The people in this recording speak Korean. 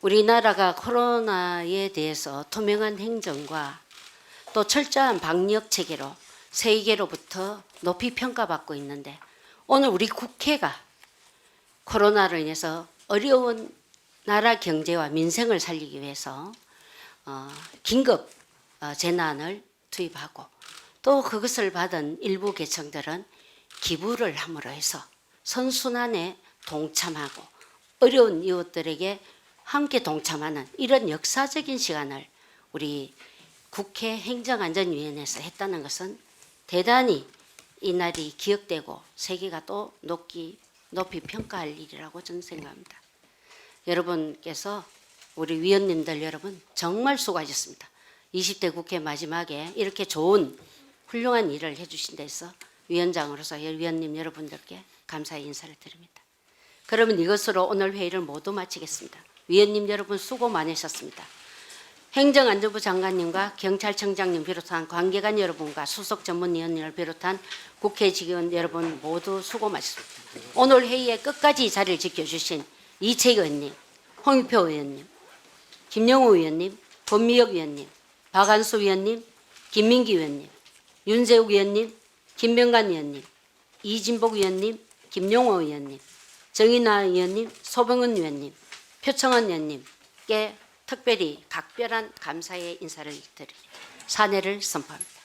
우리나라가 코로나에 대해서 투명한 행정과 또 철저한 방역 체계로 세계로부터 높이 평가받고 있는데 오늘 우리 국회가 코로나로 인해서 어려운 나라 경제와 민생을 살리기 위해서 어, 긴급 어, 재난을 투입하고 또 그것을 받은 일부 계층들은 기부를 함으로 해서 선순환에 동참하고 어려운 이웃들에게 함께 동참하는 이런 역사적인 시간을 우리 국회 행정안전위원회에서 했다는 것은 대단히 이 날이 기억되고 세계가 또 높이, 높이 평가할 일이라고 저는 생각합니다. 여러분께서 우리 위원님들 여러분 정말 수고하셨습니다. 20대 국회 마지막에 이렇게 좋은 훌륭한 일을 해주신 데서 위원장으로서 위원님 여러분들께 감사의 인사를 드립니다. 그러면 이것으로 오늘 회의를 모두 마치겠습니다. 위원님 여러분 수고 많으셨습니다. 행정안전부 장관님과 경찰청장님 비롯한 관계관 여러분과 수석 전문위원님을 비롯한 국회 직원 여러분 모두 수고 많으셨습니다. 오늘 회의에 끝까지 자리를 지켜주신 이채기 의원님, 홍익표 의원님, 김영우 의원님, 권미혁 의원님, 박한수 의원님, 김민기 의원님, 윤재욱 의원님, 김병관 의원님, 이진복 의원님, 김용호 의원님, 정인아 의원님, 소병은 의원님, 표청원 의원님께 특별히 각별한 감사의 인사를 드립니다. 사내를 선포합니다.